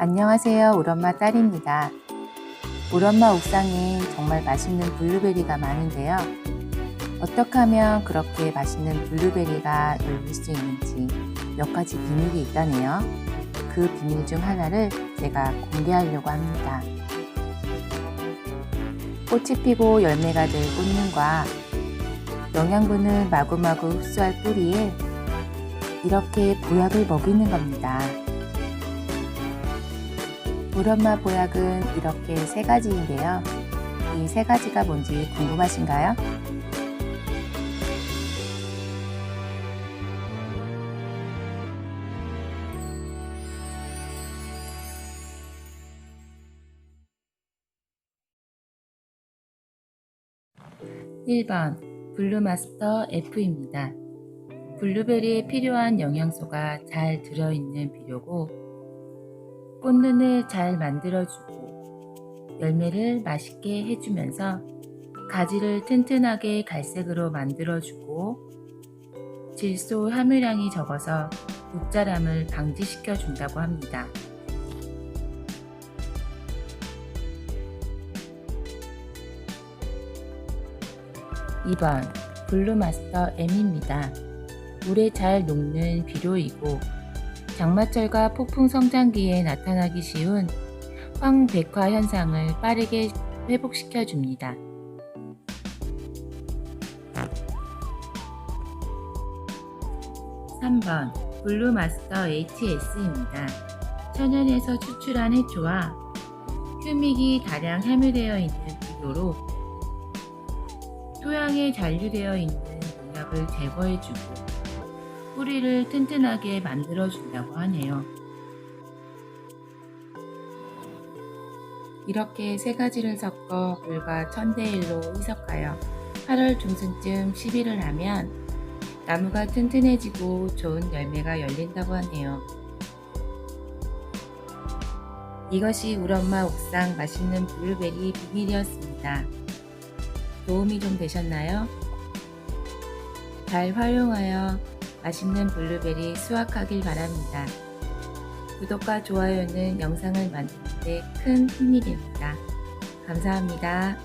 안녕하세요. 우엄마 딸입니다. 우엄마 옥상에 정말 맛있는 블루베리가 많은데요. 어떻게 하면 그렇게 맛있는 블루베리가 열릴 수 있는지 몇 가지 비밀이 있다네요. 그 비밀 중 하나를 제가 공개하려고 합니다. 꽃이 피고 열매가 될 꽃눈과 영양분을 마구마구 흡수할 뿌리에 이렇게 보약을 먹이는 겁니다. 물엄마 보약은 이렇게 세 가지인데요. 이 세 가지가 뭔지 궁금하신가요? (1번) 블루마스터 F입니다. 블루베리에 필요한 영양소가 잘 들어있는 비료고 꽃눈을 잘 만들어주고 열매를 맛있게 해주면서 가지를 튼튼하게 갈색으로 만들어주고 질소 함유량이 적어서 웃자람을 방지시켜 준다고 합니다. (2번) 블루마스터 M입니다. 물에 잘 녹는 비료이고 장마철과 폭풍 성장기에 나타나기 쉬운 황백화 현상을 빠르게 회복시켜 줍니다. (3번) 블루마스터 HS입니다. 천연에서 추출한 해초와 휴믹이 다량 함유되어 있는 비료로 토양에 잔류되어 있는 농약을 제거해주고 뿌리를 튼튼하게 만들어준다고 하네요. 이렇게 세 가지를 섞어 물과 천대일로 희석하여 8월 중순쯤 시비를 하면 나무가 튼튼해지고 좋은 열매가 열린다고 하네요. 이것이 우리 엄마 옥상 맛있는 블루베리 비밀이었습니다. 도움이 좀 되셨나요? 잘 활용하여 맛있는 블루베리 수확하길 바랍니다. 구독과 좋아요는 영상을 만드는 데 큰 힘이 됩니다. 감사합니다.